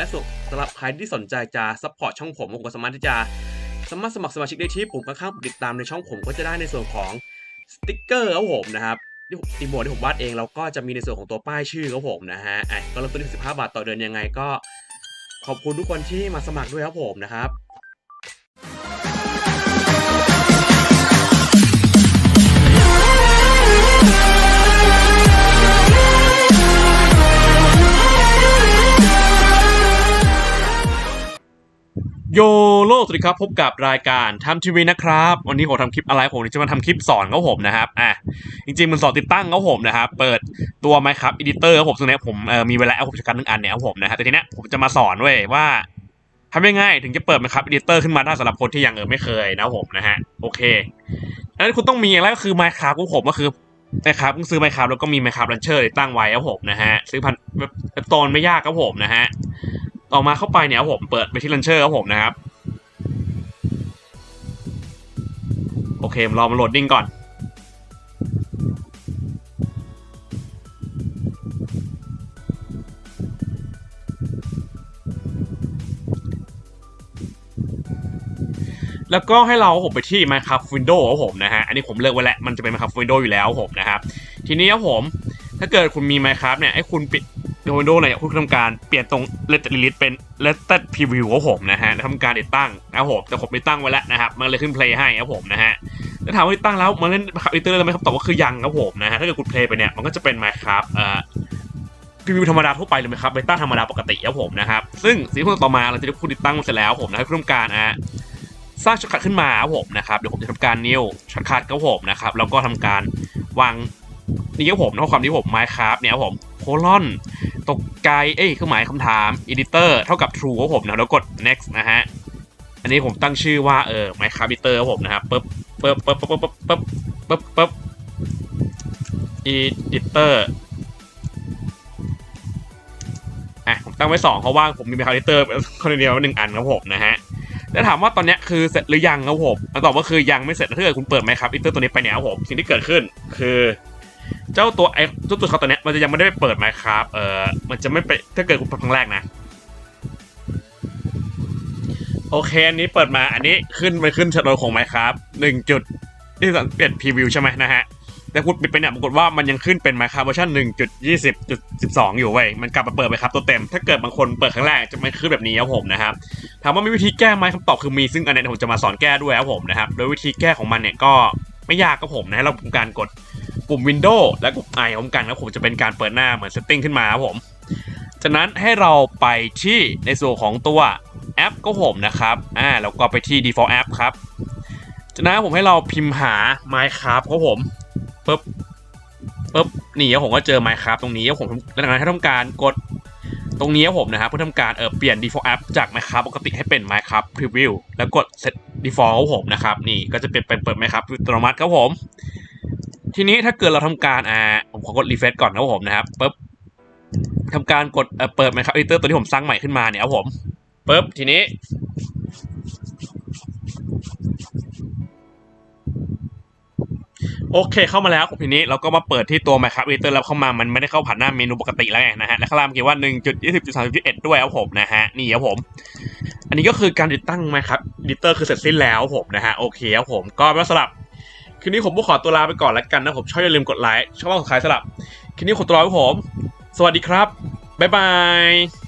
และสำหรับใครที่สนใจจะซัพพอร์ตช่องผมผมก็สามารถที่จะสามารถสมัครสมาชิกได้ที่ปุ่มข้างๆติดตามในช่องผมก็จะได้ในส่วนของสติ๊กเกอร์ครับผมนะครับที่ตีโมดที่ผมวาดเองแล้วก็จะมีในส่วนของตัวป้ายชื่อครับผมนะฮะอะก็เริ่มต้นที่15 บาทต่อเดือนยังไงก็ ขอบคุณทุกคนที่มาสมัครด้วยครับผมนะครับ โยโลสวัสดีครับ พบกับรายการทำทีวีนะครับ วันนี้ผมทำคลิปอะไรผมจะมาทำคลิปสอนเขาผมนะครับอะจริงๆมันสอนติดตั้งเขาผมนะครับ เปิดตัว Minecraft Editor ครับผมซึ่งเนี้ยผมเอ่อมีเวลาเอาผมจัดการหนึ่งอันเนี่ยครับผมนะฮะแต่ทีเนี้ยผมจะมาสอนเว้ยว่าทำยังไงถึงจะเปิด Minecraft Editor ขึ้นมาได้สำหรับคนที่ยังเออไม่เคยนะผมนะฮะโอเคแล้วคุณต้องมีอย่างแรก็คือ Minecraft ของผมก็คือนะครับซื้อ Minecraft แล้วก็มี Minecraft Launcher ติดตั้งไว้ครับผมนะฮะซื้อพันเว็บโตนไม่ยากครับผมนะฮะ ต่อมาเข้าไปเนี่ยผมเปิดไปที่ Launcher ครับผมนะครับ โอเครอมันโหลดดิ้งก่อน แล้วก็ให้เราผมไปที่ Minecraft Windows ครับผมนะฮะ อันนี้ผมเลือกไว้แล้ว มันจะเป็น Minecraft Windows อยู่แล้วผมนะครับ ทีนี้ครับผม ถ้าเกิดคุณมี Minecraft เนี่ย ให้คุณปิด Windows เนี่ยคุณทำการเปลี่ยนตรง Let r e l e a s เป็น Let Preview ครับผมนะฮะทำการติดตั้งนะครับผมแต่ผมติดตั้งไว้แล้วนะครับมันเลยขึ้น Play ให้ครับผมนะฮะแล้วถามว่าติดตั้งแล้วมันเล่น Minecraft Editor เลยไหมครับตอบว่าคือยังครับผมนะฮะถ้าเกิดคุณ Play ไปเนี่ยมันก็จะเป็น Minecraft เอ่อพรีวิวธรรมดาทั่วไปเลยไหมครับเบต้าธรรมดาปกติครับผมนะครับซึ่งสิ่งที่ต่อมาหลังจากที่คุณติดตั้งเสร็จแล้วผมนะให้คุณทำการอะสร้างช็อตคัทขึ้นมาครับผมนะครับเดี๋ยวผมจะทำการนิ้วช็อตคัทครับผมนะครับแล้วก็ทำการวางนี่ครับผมข้อความที่ผมไมค์ครับเนี่ยครับผม ลอน ตกไกลเอ้ยเครื่องหมายคำถาม editor เท่ากับ true ครับผมนะแล้วกด next นะฮะ อันนี้ผมตั้งชื่อว่าเออ Minecraft editor ครับผมนะครับปึ๊บปึ๊บปึ๊บปึ๊บปึ๊บปึ๊บปึ๊บปึ๊บ editor อะผมตั้งไว้สองเพราะว่าผมมี Minecraft editor คนเดียวหนึ่งอันครับผมนะฮะแล้วถามว่าตอนเนี้ยคือเสร็จหรือยังครับผมคำตอบว่าคือยังไม่เสร็จถ้าเกิดคุณเปิด Minecraft editor ตัวนี้ไปเนี่ยครับผมสิ่งที่เกิดขึ้นคือ เจ้าตัวไอ้เจ้าตัวเขาตัวเนี้ยมันจะยังไม่ได้ไปเปิด Minecraft เออมันจะไม่ไปถ้าเกิดคุณเปิดครั้งแรกนะ โอเค อันนี้เปิดมาอันนี้ขึ้นไปขึ้นชโดของ Minecraft หนึ่งจุดที่สังเปลี่ยนพรีวิวใช่ไหมนะฮะแต่คุณปิดไปเนี่ยปรากฏว่ามันยังขึ้นเป็น Minecraft เวอร์ชัน1.20.12องอยู่เว้ยมันกลับมาเปิดไปครับตัวเต็ม ถ้าเกิดบางคนเปิดครั้งแรกจะไม่ขึ้นแบบนี้ครับผมนะครับถามว่ามีวิธีแก้ไหมคำตอบคือมีซึ่งอันนี้ผมจะมาสอนแก้ด้วยครับผมนะครับโดยวิธีแก้ของมันเนี่ยก็ไม่ยากครับผมนะเราทำการกด ปุ่ม Windows และกด I พร้อมกันครับผมจะเป็นการเปิดหน้าเหมือน setting ขึ้นมาครับผมจากนั้นให้เราไปที่ในส่วนของตัวแอปก็ผมนะครับอ่าแล้วก็ไปที่ default app ครับจากนั้นผมให้เราพิมพ์หา Minecraft ครับผมปึ๊บปุ๊บนี่ผมก็เจอ Minecraft ตรงนี้ผมแล้วจากนั้นให้ทำการกดตรงนี้ผมนะครับเพื่อทำการเออเปลี่ยน default app จาก Minecraft ปกติให้เป็น Minecraft preview แล้วกด set default ครับผมนะครับ นี่ก็จะเป็นเป็นเปิด Minecraft อัตโนมัติครับผม ทีนี้ถ้าเกิดเราทำการอ่าผมขอกด refresh ก่อนครับผมนะครับปุ๊บทำการกดเออเปิด Minecraft editor ตัวที่ผมสร้างใหม่ขึ้นมาเนี่ยครับผมปุ๊บทีนี้ โอเคเข้ามาแล้วทีนี้เราก็มาเปิดที่ตัว Minecraft Editor แล้วเข้ามามันไม่ได้เข้าผ่านหน้าเมนูปกติแล้วไงนะฮะและข้างล่างเขียนว่า 1.20.31ด้วยครับผมนะฮะนี่ครับผม อันนี้ก็คือการติดตั้ง Minecraft Editor คือเสร็จสิ้นแล้วผมนะฮะโอเคครับผมก็สำหรับ คลิปนี้ผมก็ขอตัวลาไปก่อนแล้วกันนะ ผมชอบอย่าลืมกดไลค์ช่องว่าสุดท้ายสลับคลิปนี้ขอตัวลาไปผม สวัสดีครับ บ๊ายบาย